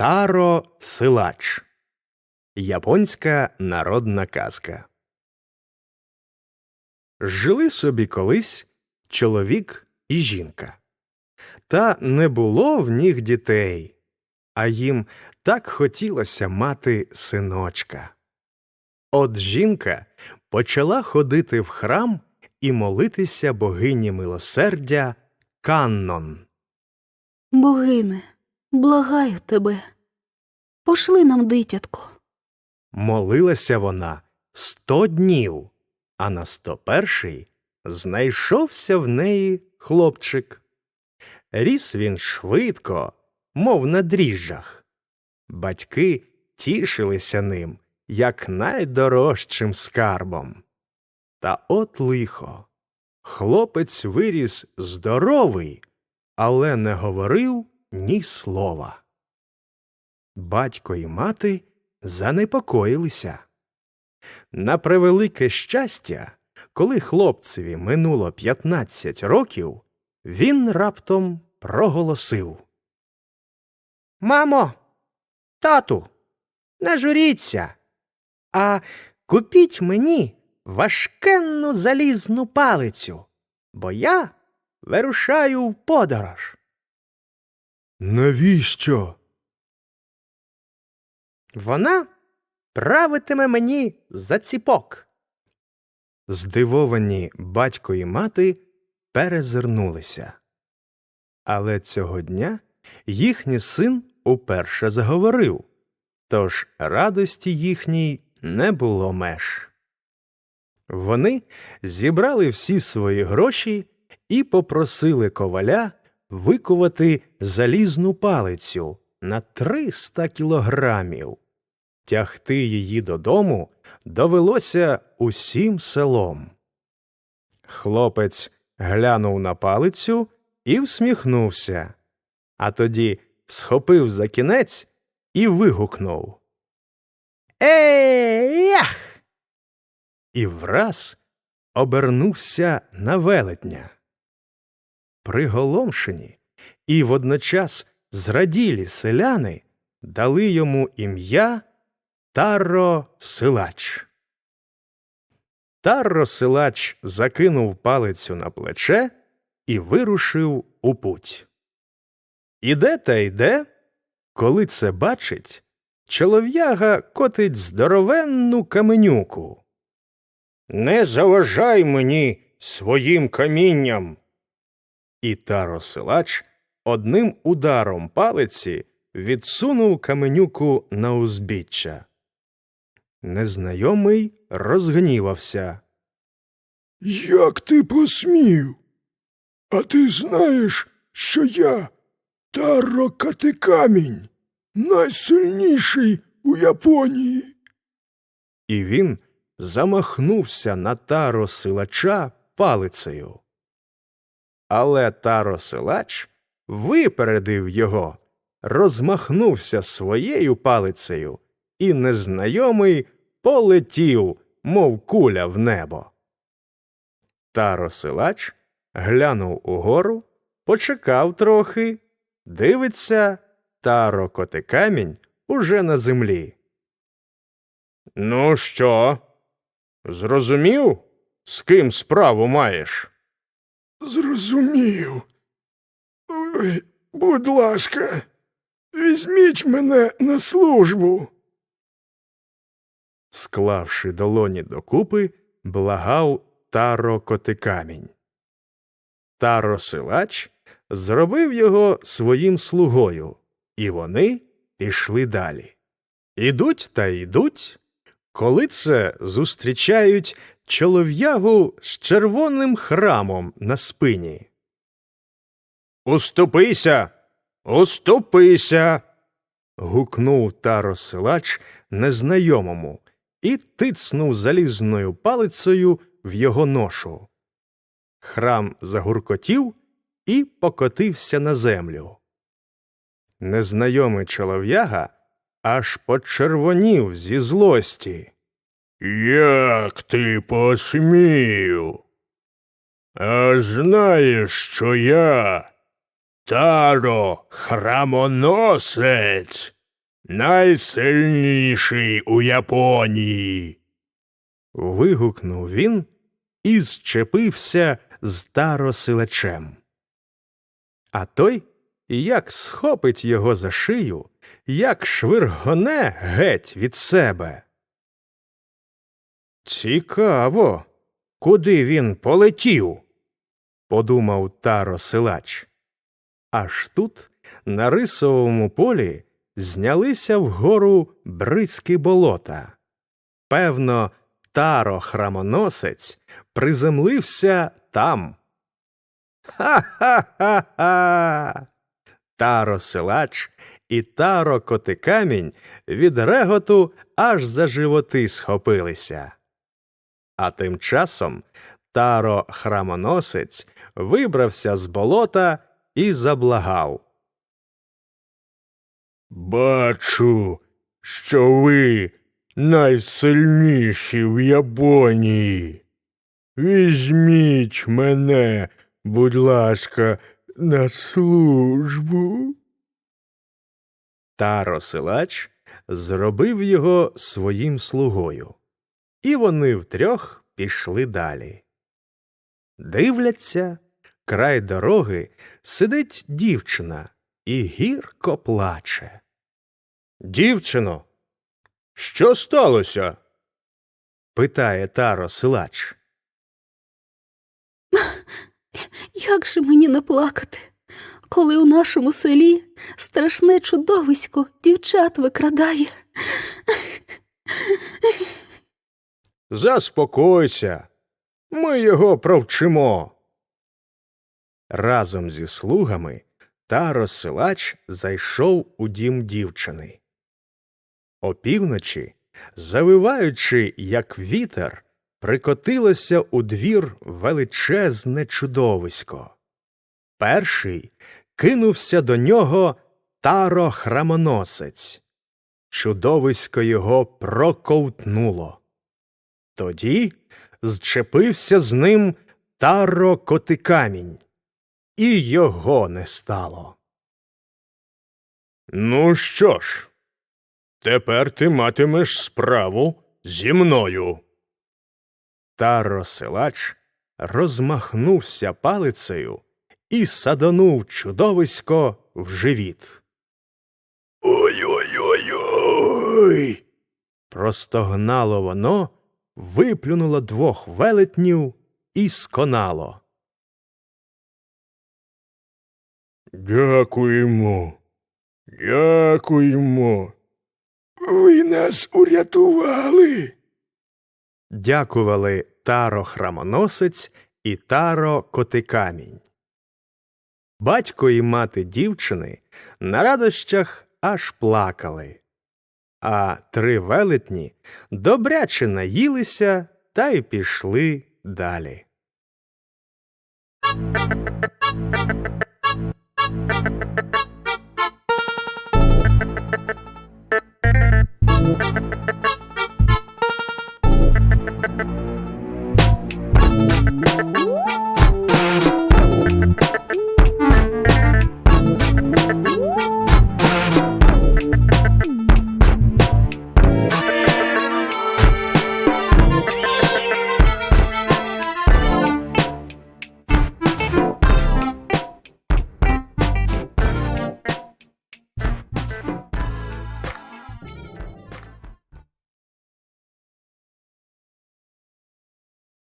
Таро Силач. Японська народна казка. Жили собі колись чоловік і жінка. Та не було в них дітей, а їм так хотілося мати синочка. От жінка почала ходити в храм і молитися богині милосердя Каннон. Богине, благаю тебе, пошли нам дитятко. Молилася вона сто днів, а на сто перший знайшовся в неї хлопчик. Ріс він швидко, мов на дріжджах. Батьки тішилися ним, як найдорожчим скарбом. Та от лихо. Хлопець виріс здоровий, але не говорив ні слова. Батько і мати занепокоїлися. На превелике щастя, коли хлопцеві минуло 15 років, він раптом проголосив. Мамо, тату, не журіться, а купіть мені важкенну залізну палицю, бо я вирушаю в подорож. Навіщо? Вона правитиме мені за ціпок. Здивовані батько і мати перезирнулися. Але цього дня їхній син уперше заговорив, тож радості їхній не було меж. Вони зібрали всі свої гроші і попросили коваля викувати залізну палицю на 300 кілограмів. Тягти її додому довелося усім селом. Хлопець глянув на палицю і всміхнувся, а тоді схопив за кінець і вигукнув Еях! І враз обернувся на велетня. Приголомшені і водночас зраділі селяни дали йому ім'я Таро Силач. Таро Силач закинув палицю на плече і вирушив у путь. Іде та йде, коли це бачить, чолов'яга котить здоровенну каменюку. Не заважай мені своїм камінням. І Таро Силач одним ударом палиці відсунув каменюку на узбіччя. Незнайомий розгнівався. Як ти посмів? А ти знаєш, що я Таро Катикамінь, найсильніший у Японії. І він замахнувся на таро силача палицею. Але таро силач випередив його, розмахнувся своєю палицею, і незнайомий полетів, мов куля в небо. Таро силач глянув угору, почекав трохи, дивиться, таро котикамінь уже на землі. Ну що? Зрозумів, з ким справу маєш? Зрозумів. Ой, будь ласка, візьміть мене на службу. Склавши долоні докупи, благав Таро Котикамінь. Таро Силач зробив його своїм слугою, і вони пішли далі. Ідуть та йдуть, коли це зустрічають чолов'ягу з червоним храмом на спині. Уступися, уступися. гукнув Таро Силач незнайомому і тицнув залізною палицею в його ношу. Храм загуркотів і покотився на землю. Незнайомий чолов'яга аж почервонів зі злості. Як ти посмів? А знаєш, що я Таро храмоносець, найсильніший у Японії. вигукнув він і зчепився з таросилачем. А той як схопить його за шию, як швиргоне геть від себе. Цікаво, куди він полетів, подумав таро силач. Аж тут, на рисовому полі, знялися вгору бризки болота. Певно, таро храмоносець приземлився там. Ха-ха-ха-ха. Таро силач і таро котикамінь від реготу аж за животи схопилися. А тим часом таро храмоносець вибрався з болота і заблагав. Бачу, що ви найсильніші в Японії. Візьміть мене, будь ласка, на службу. Таро силач зробив його своїм слугою, і вони втрьох пішли далі. Дивляться, край дороги сидить дівчина і гірко плаче. Дівчино, що сталося? питає Таро силач. Як же мені не плакати, коли у нашому селі страшне чудовисько дівчат викрадає? Заспокойся, ми його провчимо. Разом зі слугами Таро силач зайшов у дім дівчини. Опівночі, завиваючи, як вітер, прикотилося у двір величезне чудовисько. Перший кинувся до нього таро храмоносець. Чудовисько його проковтнуло. Тоді зчепився з ним таро котикамінь, і його не стало. Ну що ж, тепер ти матимеш справу зі мною. Таро силач розмахнувся палицею і саданув чудовисько в живіт. Ой-ой-ой-ой. Простогнало воно, виплюнуло двох велетнів і сконало. Дякуємо. Дякуємо. Ви нас урятували. Дякували таро храмоносець і таро котикамінь. Батько і мати дівчини на радощах аж плакали, а три велетні добряче наїлися та й пішли далі.